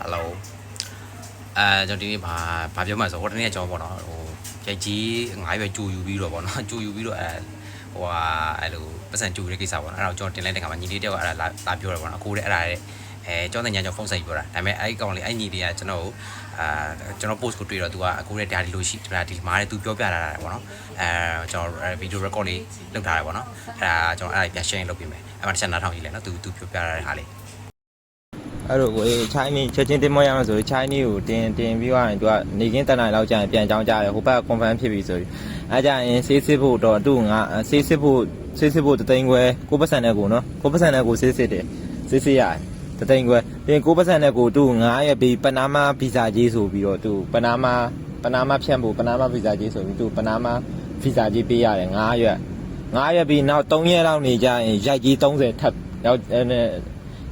ဟယ်လိုအဲကျွန်တော်ဒီနေ့ဘာဘာပြောမှဆိုဟိုတနေ့ကကျွန်တော်ပေါ့နော်ဟိုရိုက်ကြီးငါးရွယ်ကြိုယူပြီးတော့ပေါ့နော်ကြိုယူပြီးတော့အဲဟိုဟာအဲ့လိုပတ်စံကြိုတဲ့ကိစ္စပေါ့နော်အဲ့ဒါကိုကျွန်တော်တင်လိုက်တဲ့ခါမှာညီလေးတယောက်ကအဲ့ဒါလာပြောတယ်ပေါ့နော်အကိုလည်းအဲ့ဒါလည်းအဲကျောင်းတဲ့ညကျောင်းဖုန်းဆက်ပြီးပြောတာဒါပေမဲ့အဲ့ကောင်လေးအဲ့ညီလေးကကျွန်တော်ကိုအာကျွန်တော် post ကိုတွေ့တော့သူကအကိုရဲ့ data လို့ရှိဒါဒီမှာလည်းသူပြောပြလာတာပေါ့နော်အဲကျွန်တော် video record လေးလုပ်ထားတယ်ပေါ့နော်အဲ့ဒါကျွန်တော်အဲ့ဒါပြန် share လုပ်ပေးမယ်အဲ့မှာတစ်ချက်နားထောင်ကြည့်လဲနော်သူသူပြောပြလာတဲ့ဟာလေး အဲ့တော့ကိုယ်ချိုင်းနီချက်ချင်းတင်မရမှာဆိုချိုင်းနီကိုတင်တင်ပြီးသွားရင်သူကနေကင်းတန်တိုင်းလောက်ကြာရင်ပြန်ကြောင်းကြတယ်ဟိုဘက်က confirm ဖြစ်ပြီဆိုပြီးအဲကြရင်ဆေးစစ်ဖို့တော့သူ့ငါဆေးစစ်ဖို့ဆေးစစ်ဖို့တသိန်းခွဲကိုပတ်စံနဲ့ကိုနော်ကိုပတ်စံနဲ့ကိုဆေးစစ်တယ်ဆေးစစ်ရတယ်တသိန်းခွဲပြီးရင်ကိုပတ်စံနဲ့ကိုသူ့9ရက်ပြီးပနာမဗီဇာကြီးဆိုပြီးတော့သူပနာမပနာမဖြန့်ဖို့ပနာမဗီဇာကြီးဆိုပြီးသူပနာမဗီဇာကြီးပေးရတယ်9ရက်9ရက်ပြီးနောက်3ရက်လောက်နေကြရင်ရိုက်ကြီး30ထပ်ရောက်အဲ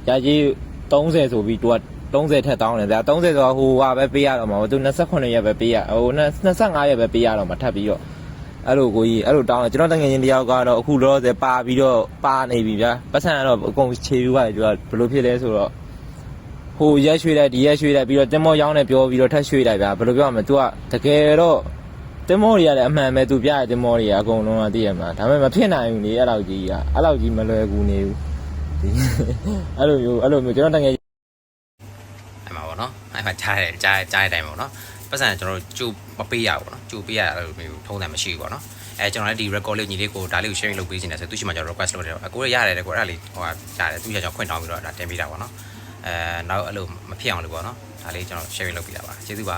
ရိုက်ကြီး 30ဆိုပြီးသူက30ထက်တောင်းတယ်ဗျာ30ဆိုတော့ဟိုဟာပဲပေးရတော့မှာသူ28ရက်ပဲပေးရဟို25ရက်ပဲပေးရတော့မှာထပ်ပြီးတော့အဲ့လိုကိုကြီးအဲ့လိုတောင်းတယ်ကျွန်တော်တငယ်ချင်းတယောက်ကတော့အခုလောဆယ်ပါပြီးတော့ပါနေပြီဗျာပတ်စံကတော့အကုန်ခြေယူရတယ်သူကဘယ်လိုဖြစ်လဲဆိုတော့ဟိုရက်ရွှေ့လိုက်ဒီရက်ရွှေ့လိုက်ပြီးတော့တင်မောရောင်းနေပြောပြီးတော့ထပ်ရွှေ့လိုက်ဗျာဘယ်လိုပြောရမလဲ तू ကတကယ်တော့တင်မောတွေကလည်းအမှန်ပဲ तू ပြရတင်မောတွေကအကုန်လုံးကသိရမှာဒါပေမဲ့မဖြစ်နိုင်ဘူးလေအဲ့လောက်ကြီးကအဲ့လောက်ကြီးမလွယ်ကူနေဘူး ဒီအဲ့လိုမျိုးအဲ့လိုမျိုးကျွန်တော်တငယ်အဲ့မှာပေါ့နော်အဲ့မှာကြားရတယ်ကြားကြားတဲ့အတိုင်းပေါ့နော်ပတ်စံကျွန်တော်ကြိုမပေးရဘူးပေါ့နော်ကြိုပေးရအဲ့လိုမျိုးထုံးတယ်မရှိဘူးပေါ့နော်အဲကျွန်တော်လည်းဒီ record လေးညီလေးကိုဒါလေးကို sharing လုပ်ပေးနေတယ်ဆိုသူရှိမှကျွန်တော် request လုပ်တယ်အကိုရရတယ်တဲ့ကိုအဲ့ဒါလေးဟိုဟာရတယ်သူရကျွန်တော်ခွင့်တောင်းပြီးတော့ဒါတင်ပေးတာပေါ့နော်အဲနောက်အဲ့လိုမဖြစ်အောင်လို့ပေါ့နော်ဒါလေးကျွန်တော် sharing လုပ်ပေးတာပါကျေးဇူးပါ